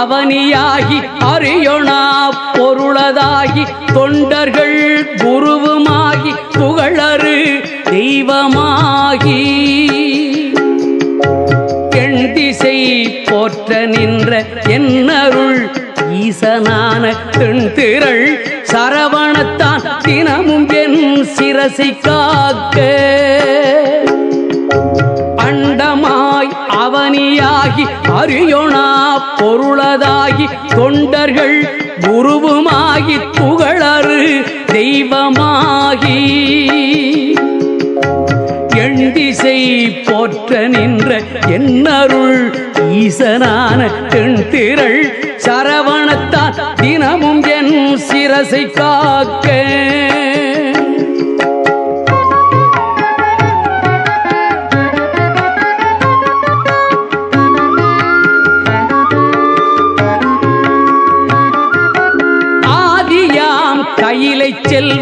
அவனியாகி அறியொணா பொருளதாகி தொண்டர்கள் குருவுமாகி புகழரு தெய்வமாகி. எண் திசை போற்ற நின்ற என்னருள் ஈசனான தென்திரள் சரவணத்தான் தினமும் என் சிரசை காக்க. அவனியாகி பொருளதாகி தொண்டர்கள் குருவுமாகி புகழரு தெய்வமாகி. எண்டிசை போற்ற நின்ற என்னருள் ஈசனான தென்திரள் சரவணத்தான் தினமும் என் சிரசை காக்க.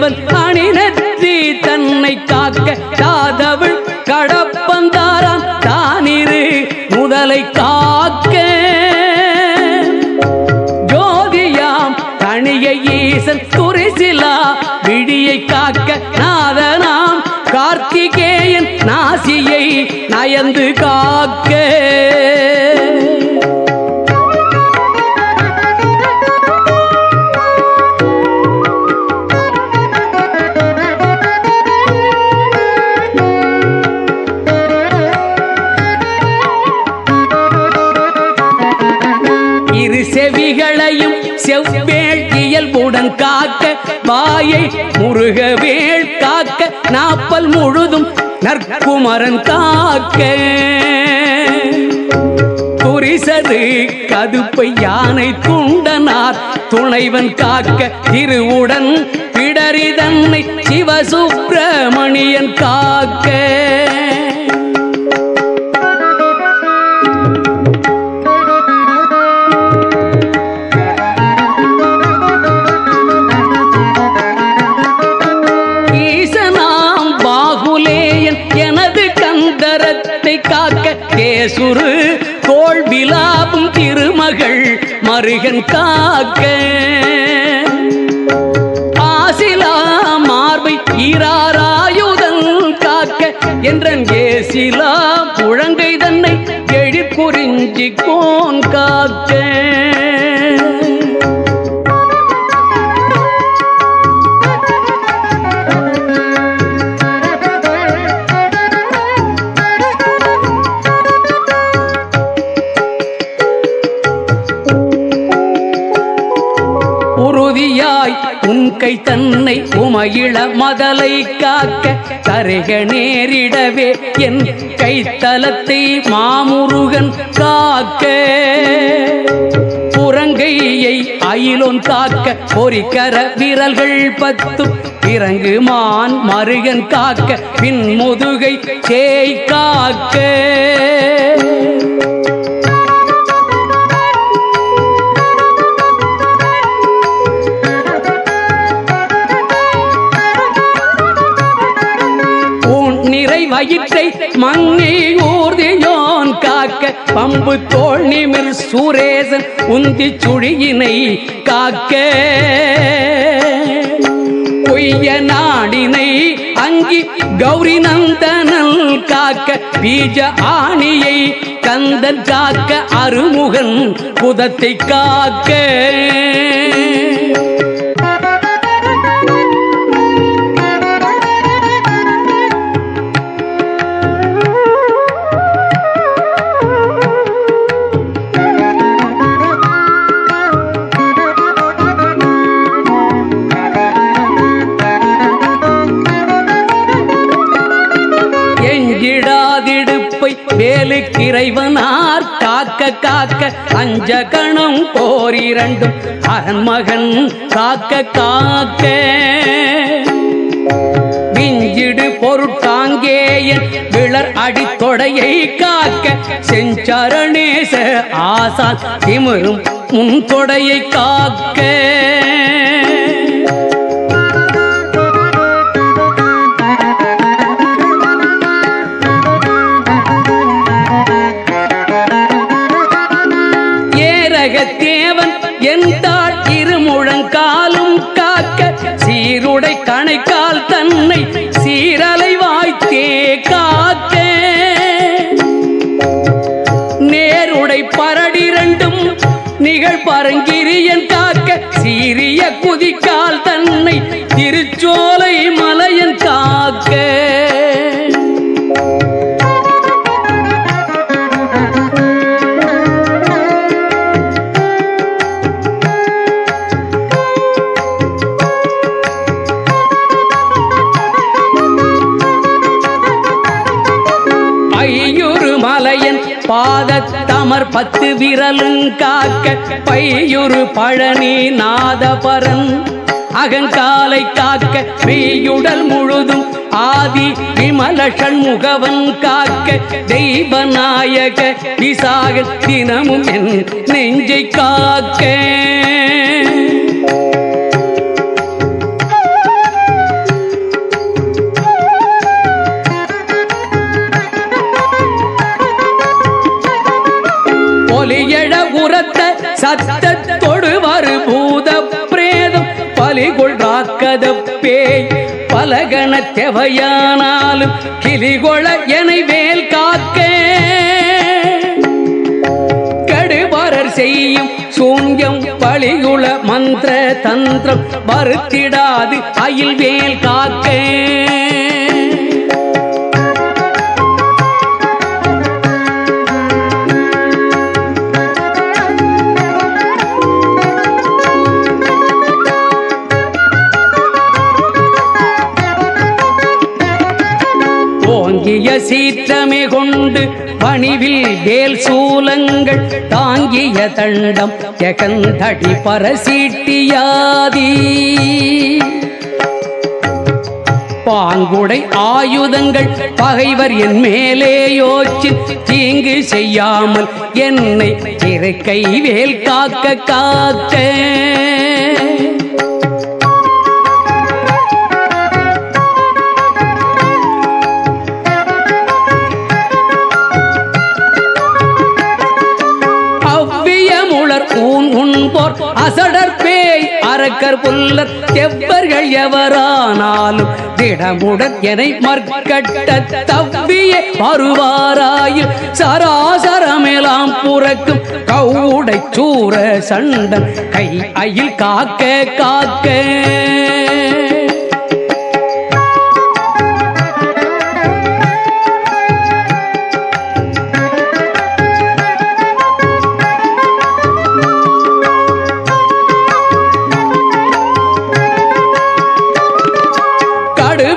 தேவன் செல்வன் தன்னை காக்க காதவள் கடப்பந்தாரான் தானிரு முதலை காக்க. ஜோதியாம் தனிய ஈசன் துரிசிலா விடியை காக்க நாதனாம். கார்த்திகேயன் நாசியை நயந்து காக்க. தாயை முருகவேள் காக்க நாப்பல் முழுதும் நற்குமரன் காக்க. புரிசது கதுப்பை யானை துண்டனார் துணைவன் காக்க திருவுடன் பிடரிதன்னை சிவசுப்பிரமணியன் காக்க. கேசுரு கோள் விலாபும் திருமகள் மருகன் காக்க. ஆசிலா மார்பை ஈராராயுதன் காக்க. என்றன் ஏசிலா புழங்கை தன்னை எழிற்புரிஞ்சி கோன் காக்க. தன்னை உமையிள மதலை காக்க கரைக நேரிடவே என் கைத்தலத்தை மாமுருகன் காக்க. புறங்கையை அயிலோன் காக்க பொறிக்கர விரல்கள் பத்து இறங்குமான் மருகன் காக்க பின் முதுகை தேய் காக்க. வயிற்றை மங்கை ஊர்தியோன் காக்க பம்பு தோல் நிமிர் சுரேசன் உந்தி சுழியினை காக்க. பொய்ய நாடினை அங்கி கௌரி நந்தனல் காக்க பீஜ ஆணியை கந்தன் காக்க அருமுகன் புதத்தை காக்க. இறைவனார் காக்க காக்க அஞ்ச கணம் போரிரண்டும். அரண்மகன் காக்க காக்க. விஞ்சிடு பொருட்டாங்கேயன் விளர் அடித்தொடையை காக்க. செஞ்சரணேச ஆசான் திமிரும் முன் தொடையை காக்க. பரங்கிரியன் காக்க சீரிய குதிக்கால் தன்னை பத்து விரலும் காக்க பையுறு பழனி நாதபரன். அகங்காலை காக்க பெய்யுடல் முழுதும் ஆதி விமலஷன் முகவன் காக்க தெய்வ நாயக விசாக தினமும் என் நெஞ்சை காக்க. தெவையானாலும் கிளிகொள எனை வேல் காக்க. கடுபரர் செய்யும் சூன்யம் பழியுள மந்திர தந்திரம் வருத்திடாது அயில் வேல் காக்க. ஓங்கிய சீற்றமே கொண்டு பணிவில் வேல் சூலங்கள் தாங்கிய தண்டம் ஜெகந்தடி பரசீட்டியாதி. பாங்குடை ஆயுதங்கள் பகைவர் என் மேலே யோச்சு தீங்கு செய்யாமல் என்னை இருக்கை வேல் காக்க காக்க. ஊன் உண்போர் அசடர் பேய் அரக்கர் புல்ல தெவ்வர்கள் எவரானாலும் திடமுடன் எனை மற்கட்ட தவ்விய வருவாராயில் சராசரமெலாம் புறக்கும் கவுடை சூர சண்டன் கை அயில் காக்க காக்க.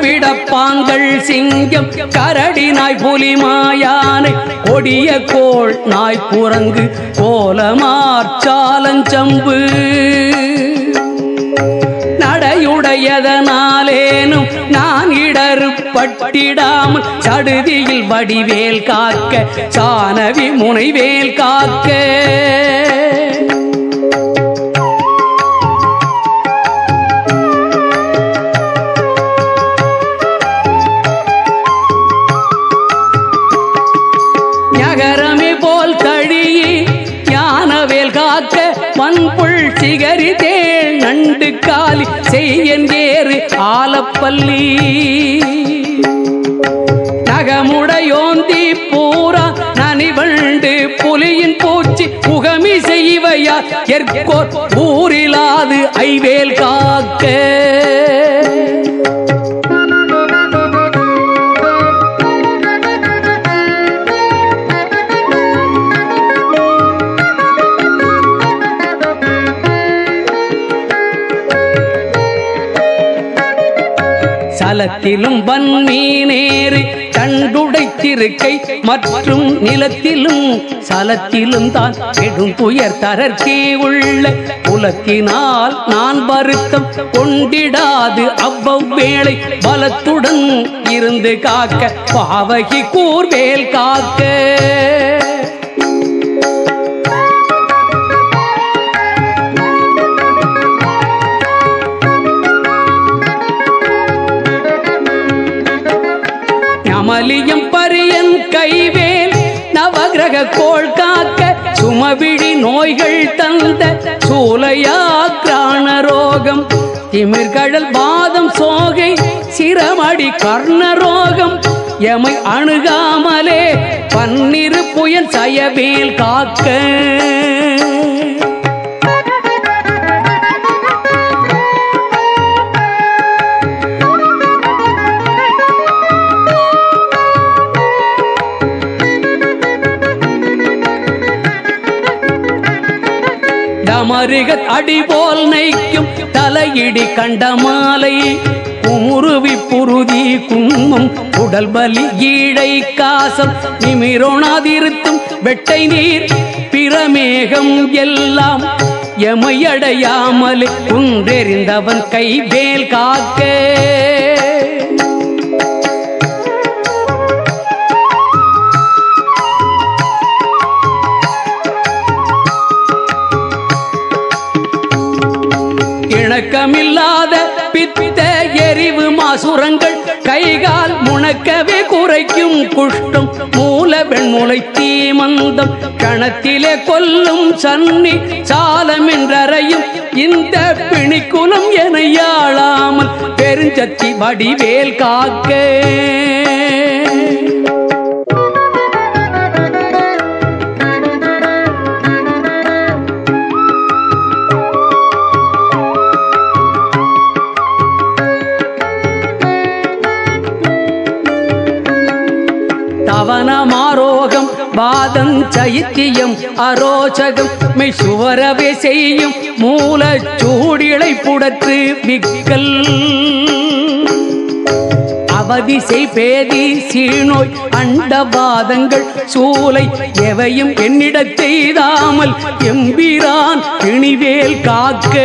விடப்பாங்கள் சிங்கம் கரடி நாய் புலி மாயானை கொடிய கோள் நாய் குரங்கு கோலமார்ச்சாலஞ்சம்பு நடையுடையதனாலேனும் நான் இடறு பட்டிடாமல் சடுதியில் வடிவேல் காக்க சானவி முனைவேல் காக்க. சிகரி தேள் நண்டு காலி செய்யேறு ஆலப்பள்ளி. நகமுடையோந்தி பூரா நனிவண்டு புலியின் பூச்சி புகமி செய்வையா எற்கோர் ஊரிலாது ஐவேல் காக்க. சலத்திலும் வன்மீனேறு கண்டுடைத்திருக்கை மற்றும் நிலத்திலும் சலத்திலும் தான் கெடும் துயர் தரற்கே உள்ள புலத்தினால் நான் வருத்தம் கொண்டிடாது அவ்வவேளை பலத்துடன் இருந்து காக்க பாவகி கூர்வேல் காக்க. கோள் காக்க சுமவிழி நோய்கள் தந்த சூலையா கிராண ரோகம் திமிர்கடல் பாதம் சோகை சிரமடி கர்ண ரோகம். எமை அணுகாமலே பன்னிரு புயல் சயவேல் காக்க. டமருகத் அடிபோல் நைக்கும் தலையிடி கண்ட மாலை. குமுருவி புருதி குன்மம் உடல் பலி ஈழை காசம். நிமிரோணாதிருத்தும் வெட்டை நீர் பிரமேகம் எல்லாம். எமையடையாமல் குன்றெறிந்தவன் கை வேல் காக்க. குஷ்டம் மூல வெண்முளை தீமந்தம் கணத்திலே கொல்லும் சன்னி சாலமென்றறையும். இந்த பிணிக்குலம் என யாழாமல் பெருஞ்சத்தி வடிவேல் காக்க. மாரோகம் வாதம் சைத்தியம் அரோச்சகம் மெய் சுவரவே செய்யும் மூல புடற்று மிக்கல். அவதிசை பேதி சீநோய் அண்டவாதங்கள் சூலை எவையும் என்னிடத்தெய்தாமல் எம்பிரான் திணிவேல் காக்க.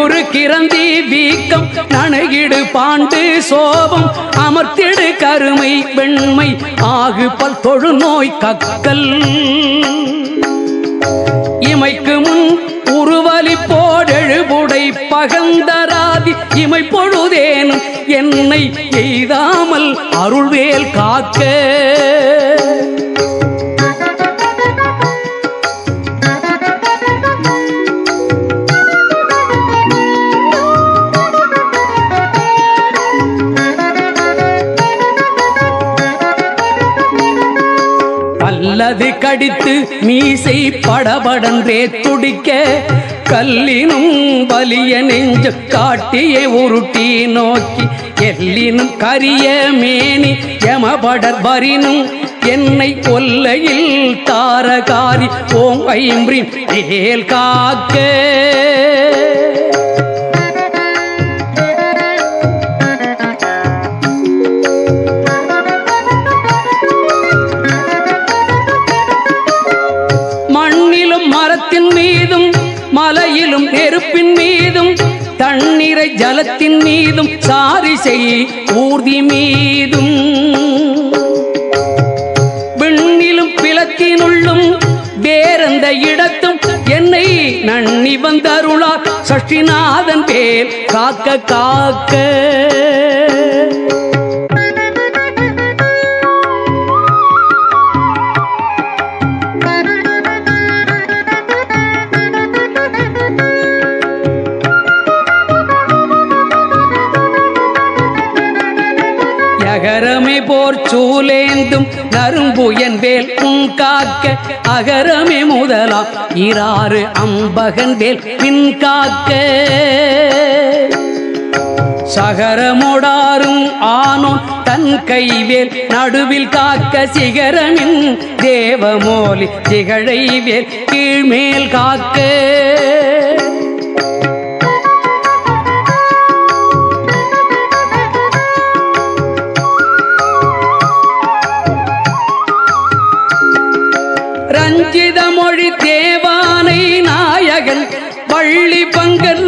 ஒரு கிரந்தி வீக்கம் நனகிடு பாண்டு சோபம் அமர்த்திடு கருமை வெண்மை ஆகு பல் தொழுநோய் கக்கல். இமைக்கு முன் உருவலி போடெழுபுடை பகந்தராதி இமை பொழுதேனும் என்னை எய்தாமல் அருள்வேல் காக்க. பல்லது கடித்து மீசை படபடன்றே துடிக்க கல்லினும் வலிய நெஞ்ச காட்டியை உருட்டி நோக்கி எல்லினும் கரிய மேனி யமபடர் வரினும் என்னை கொல்லையில் தாரகாரி ஓம் ஐம்ரி ஏல் காக்க. ஜலத்தின் மீதும் சாரிசை ஊர்தி மீதும். விண்ணிலும் பிளத்தினுள்ளும் வேறெந்த இடத்தும் என்னை நன்னி வந்தருளார். சஷ்டிநாதன் பேர் காக்க காக்க. போர் சூலேந்தும் நரும்புயன் வேல் காக்க அகரமே முதலாம். இராறு அம்பகன் வேல் பின் காக்க. சகரமுடாரும் ஆனோன் தன் கைவேல் நடுவில் காக்க சிகரமின் தேவமோலி திகழைவேல் கீழ்மேல் காக்க. ரஞ்சித மொழி தேவானை நாயகன் பள்ளி பங்கர்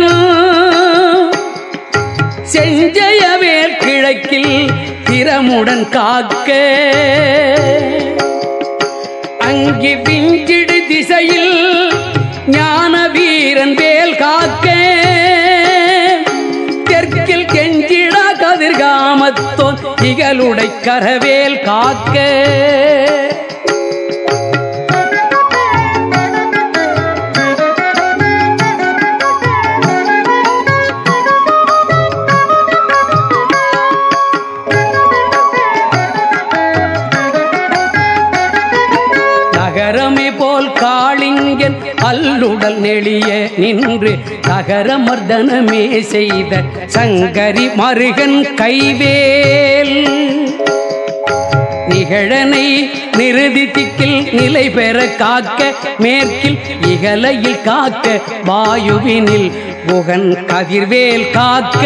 செஞ்சயவேர் கிழக்கில் திறமுடன் காக்க. அங்கி பிஞ்சிடு திசையில் ஞான வீரன் வேல் காக்க. தெற்கில் கெஞ்சிடா கதிர்காமத்தோன் இகலுடை கரவேல் காக்க. அல்லுடல் நெளிய நின்று நகரமர்தனமே செய்த சங்கரி மருகன் கைவேல். நிகழனை நிறுதி திக்கில் நிலை பெற காக்க மேற்கில் இகலையில் காக்க வாயுவினில் புகன் கதிர்வேல் காக்க.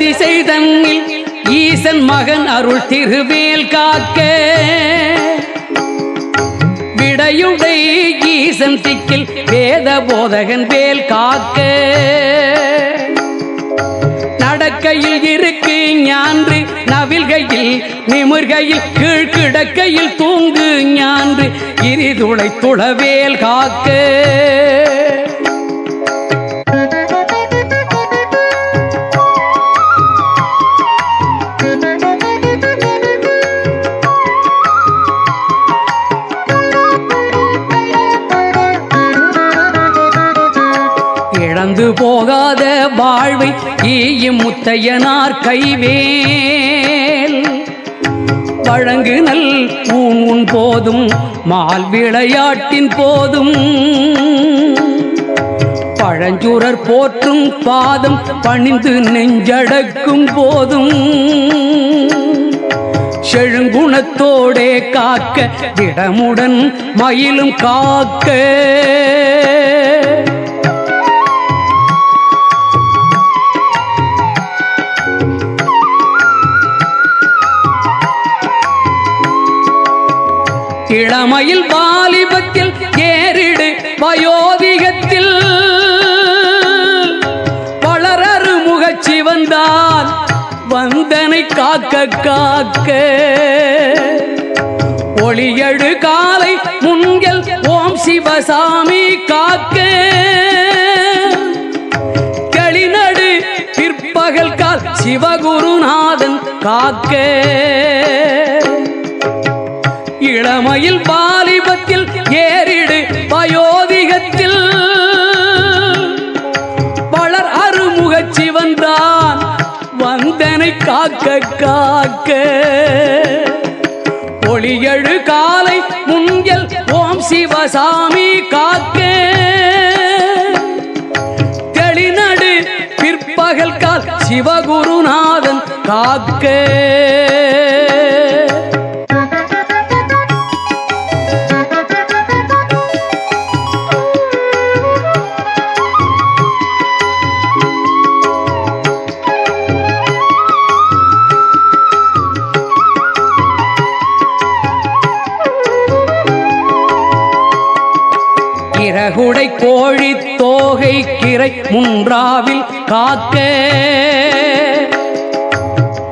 திசை தன்னில் ஈசன் மகன் அருள் திருவேல் காக்க. விடையுடை ஈசன் திக்கில் வேத போதகன் வேல் காக்க. நடக்கையில் இருக்கு ஞான்று நவில்கையில் நிமிர்கையில் கீழ்கிடக்கையில் தூங்கு ஞான்று இரிதுளை துளவேல் காக்க. ஈயும் முத்தையனார் கைவேல். வழங்கு நல் ஊன் உன் போதும் மால் விளையாட்டின் போதும். பழஞ்சுரர் போற்றும் பாதம் பணிந்து நெஞ்சடக்கும் போதும். செழுங்குணத்தோடே காக்க திடமுடன் மயிலும் காக்க. இளமையில் வாலிபத்தில் ஏறிடு வயோதிகத்தில். வளரறு முகச்சி வந்தான் வந்தனை காக்க காக்க. ஒளியடு காலை முன்கள் ஓம் சிவசாமி காக்க. களிநடு பிற்பகல் கால் சிவகுருநாதன் காக்க. இளமையில் பாலிபத்தில் ஏறிடு வயோதிகத்தில். பலர் அருமுகச் சிவன்தான் வந்தனை காக்க காக்க. ஒளியழு காலை முன்கள் ஓம் சிவசாமி காக்க. தெளிநடு பிற்பகல் கால் சிவகுருநாதன் காக்க. இறகுடை கோழி தோகை கிரை முன்றாவில் காக்க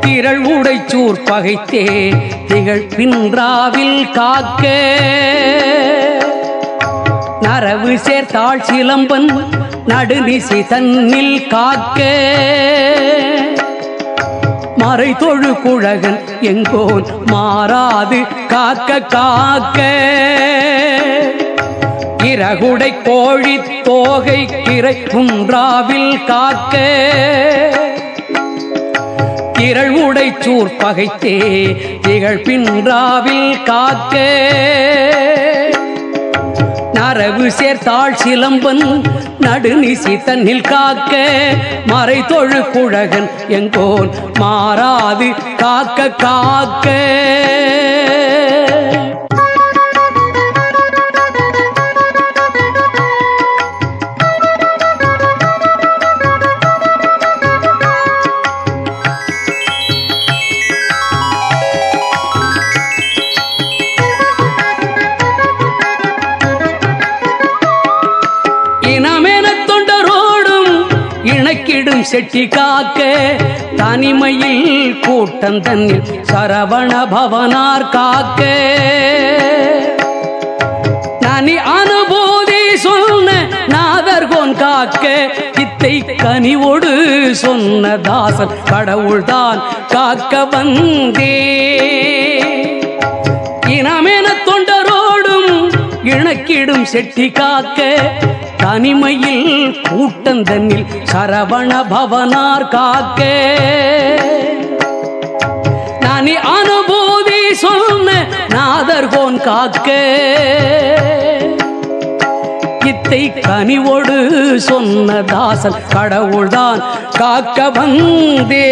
திரள் உடைச்சூர் பகைத்தே திகழ் பின்றாவில் காக்க. நரவு சேர்த்தாள் சிலம்பன் நடுநிசி தன்னில் காக்க. மறை தொழு குழகன் எங்கோன் மாறாது காக்க காக்க. இறகுடை கோழி தோகை கிரை குன்றாவில் காக்க. திரள் உடைச்சூர் பகைத்தே திகழ் பின்றாவில் காக்க. நரவு சேர்த்தாள் சிலம்பன் நடுநிசி தன்னில் காக்க. மறை தொழு குழகன் எங்கோன் மாறாது காக்க காக்க. எனக்கிடும் செட்டி காக்க தனிமையில் கூட்டம் தன்னில் சரவண பவனார் காக்க. நனி அனுபூதி சொன்ன நாதர்கோன் காக்க இத்தை கனிவோடு சொன்ன தாசன் கடவுள்தான் காக்க வந்தே. இனமென தொண்டரோடும் இணக்கிடும் செட்டி காக்க தனிமையில் கூட்டந்தன்னில் சரவண பவனார் காக்க. நானி அனுபூதி சொன்ன நாதர்கோன் காக்க. கித்தை கனிவோடு சொன்ன தாசன் கடவுள்தான் காக்க வந்தே.